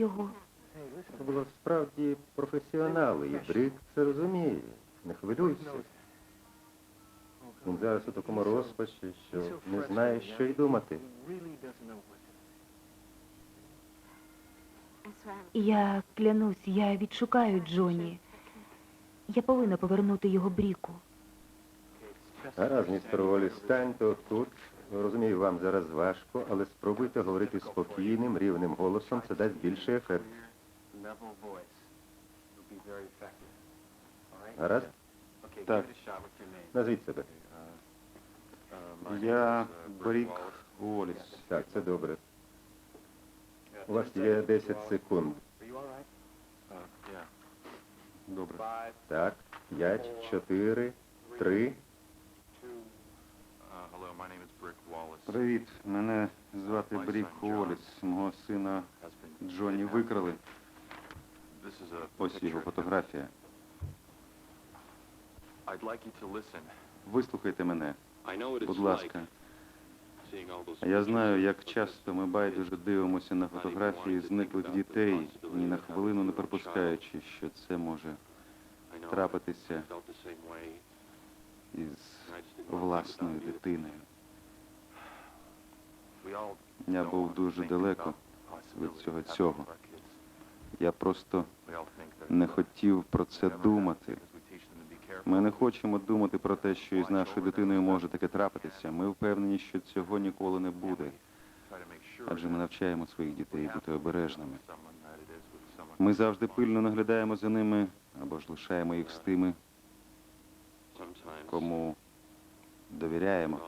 його. Це було справді професіонали, і Брик це розуміє. Не хвилюйся. Він зараз у такому розпачі, що не знає, що й думати. Я клянусь, я відшукаю Джоні. Я повинна повернути його Бріку. Гаразд, містер Волі, станьте тут. Розумію, вам зараз важко, але спробуйте говорити спокійним, рівним голосом, це дасть більший ефект. Гаразд? Так. Назвіть себе. Я Брік Уоліс. Так, це добре. У вас є 10 секунд. Добре. Так, 5, 4, 3. Привіт, мене звати Брік Уоліс. Мого сина Джоні викрали. Ось його фотографія. Вислухайте мене, будь ласка. Я знаю, як часто ми байдуже дивимося на фотографії зниклих дітей, ні на хвилину не припускаючи, що це може трапитися із власною дитиною. Я був дуже далеко від цього цього. Я просто не хотів про це думати. Ми не хочемо думати про те, що із нашою дитиною може таке трапитися. Ми впевнені, що цього ніколи не буде, адже ми навчаємо своїх дітей бути обережними. Ми завжди пильно наглядаємо за ними або ж лишаємо їх з тими, кому довіряємо.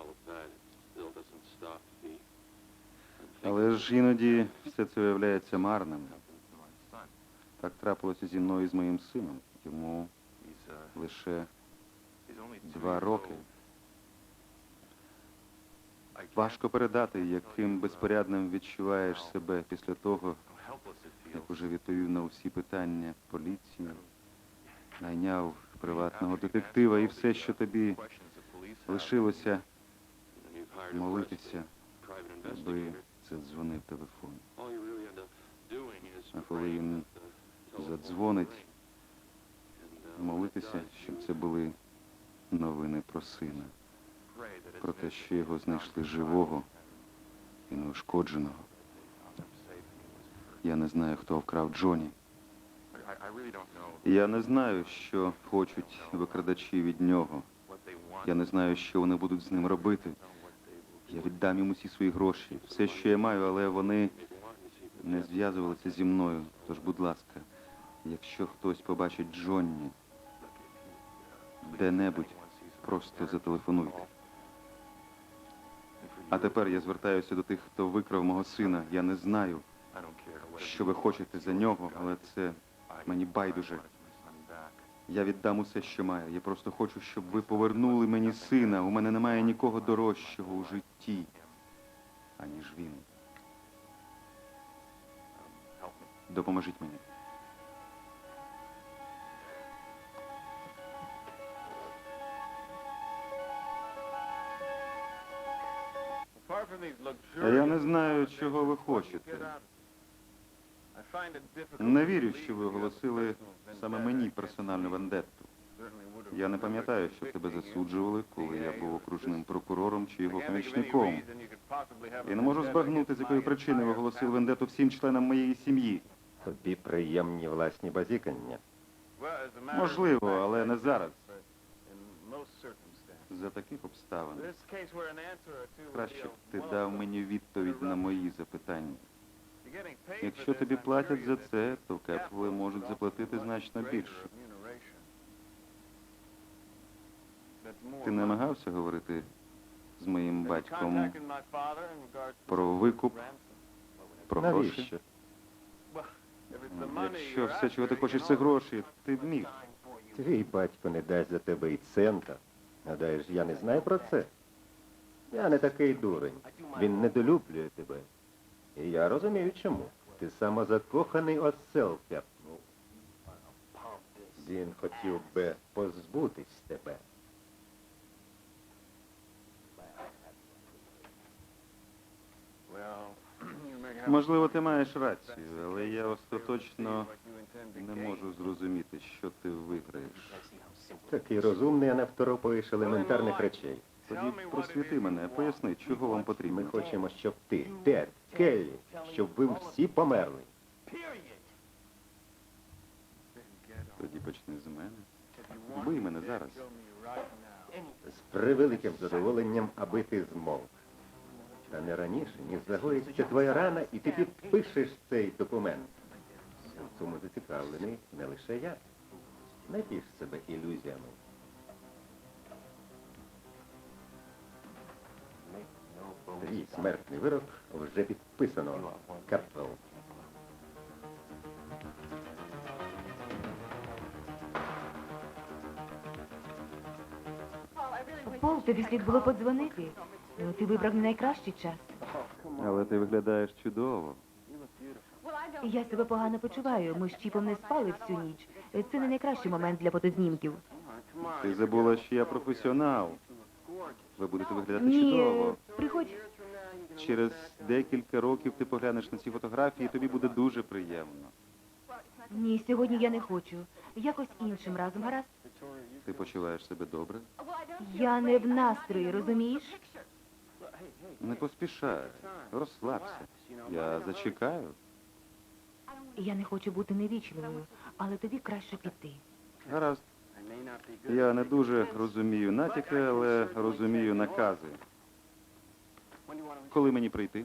Але ж іноді все це виявляється марним. Так трапилося зі мною і з моїм сином. Йому лише два роки. Важко передати, яким безпорядним відчуваєш себе після того, як уже відповів на усі питання поліції, найняв приватного детектива і все, що тобі лишилося молитися, аби це дзвонив телефон. А коли він задзвонить, uh, молитися, щоб це були новини про сина, про те, що його знайшли живого і неушкодженого. Я не знаю, хто вкрав Джоні. Я не знаю, що хочуть викрадачі від нього. Я не знаю, що вони будуть з ним робити. Я віддам їм усі свої гроші, все, що я маю, але вони не зв'язувалися зі мною. Тож, будь ласка, якщо хтось побачить Джонні де-небудь, просто зателефонуйте. А тепер я звертаюся до тих, хто викрав мого сина. Я не знаю, що ви хочете за нього, але це мені байдуже. Я віддам усе, що маю. Я просто хочу, щоб ви повернули мені сина. У мене немає нікого дорожчого у житті, аніж він. Допоможіть мені. Я не знаю, чого ви хочете. Не вірю, що ви оголосили саме мені персональну вендетту. Я не пам'ятаю, що тебе засуджували, коли я був окружним прокурором чи його помічником. Я не можу збагнути, з якої причини ви оголосили вендету всім членам моєї сім'ї. Тобі приємні власні базікання. Можливо, але не зараз. За таких обставин. Краще б ти дав мені відповідь на мої запитання. Якщо тобі платять за це, то кепли можуть заплатити значно більше. Ти намагався говорити з моїм батьком про викуп, про гроші? Якщо все, чого ти хочеш, це гроші, ти б міг. Твій батько не дасть за тебе і цента. Гадаєш, я не знаю про це? Я не такий дурень. Він недолюблює тебе. І я розумію чому. Ти самозакоханий осел, Кепну. Він хотів би позбутись тебе. Можливо, ти маєш рацію, але я остаточно не можу зрозуміти, що ти виграєш. Такий розумний, а не второпаєш елементарних речей. Тоді просвіти мене, поясни, чого вам потрібно. Ми хочемо, щоб ти, Тед, Келлі, щоб ви всі померли. Тоді почни з мене. Вбий мене зараз. З превеликим задоволенням, аби ти змовк. Та не раніше, ніж загоїться твоя рана, і ти підпишеш цей документ. В цьому зацікавлений не лише я. Не тіш себе ілюзіями. Твій смертний вирок вже підписано. Капел. Пол, тобі слід було подзвонити. Ну, Ти вибрав не найкращий час. Але ти виглядаєш чудово. Я себе погано почуваю. Ми з Чіпом не спали всю ніч. Це не найкращий момент для фотознімків. Ти забула, що я професіонал. Ви будете виглядати Ні, чудово. приходь. Через декілька років ти поглянеш на ці фотографії, і тобі буде дуже приємно. Ні, сьогодні я не хочу. Якось іншим разом, гаразд? Ти почуваєш себе добре? Я не в настрої, розумієш? Не поспішай, розслабся. Я зачекаю. Я не хочу бути невічливою, але тобі краще піти. Гаразд. Я не дуже розумію натяки, але розумію накази. Коли мені прийти?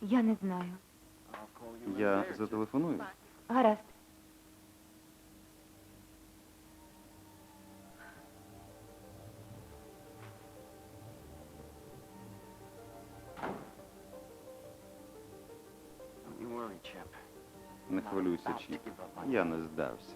Я не знаю. Я зателефоную. Гаразд. Не хвилюйся, Чіп. Я не здався.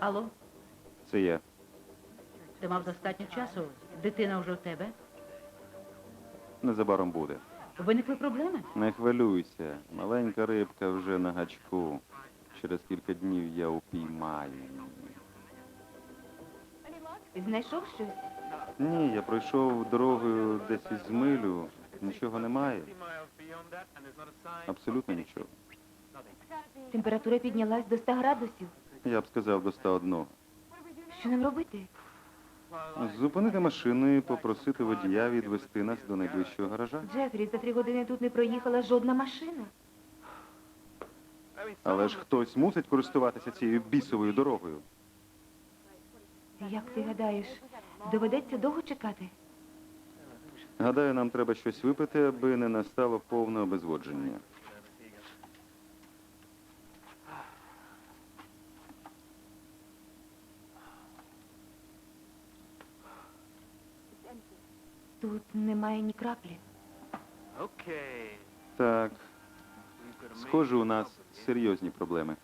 Алло, Це я. ти мав достатньо часу? Дитина вже в тебе? Незабаром буде. Виникли проблеми? Не хвилюйся. Маленька рибка вже на гачку. Через кілька днів я упіймаю. Знайшов щось? Ні, я пройшов дорогою десь із милю. Нічого немає. Абсолютно нічого. Температура піднялась до 100 градусів. Я б сказав до 101. Що нам робити? Зупинити машину і попросити водія відвести нас до найближчого гаража. Джефрі, за три години тут не проїхала жодна машина. Але ж хтось мусить користуватися цією бісовою дорогою. Як ти гадаєш, доведеться довго чекати? Гадаю, нам треба щось випити, аби не настало повне обезводження. Тут немає ні краплі. Так, схоже, у нас серйозні проблеми.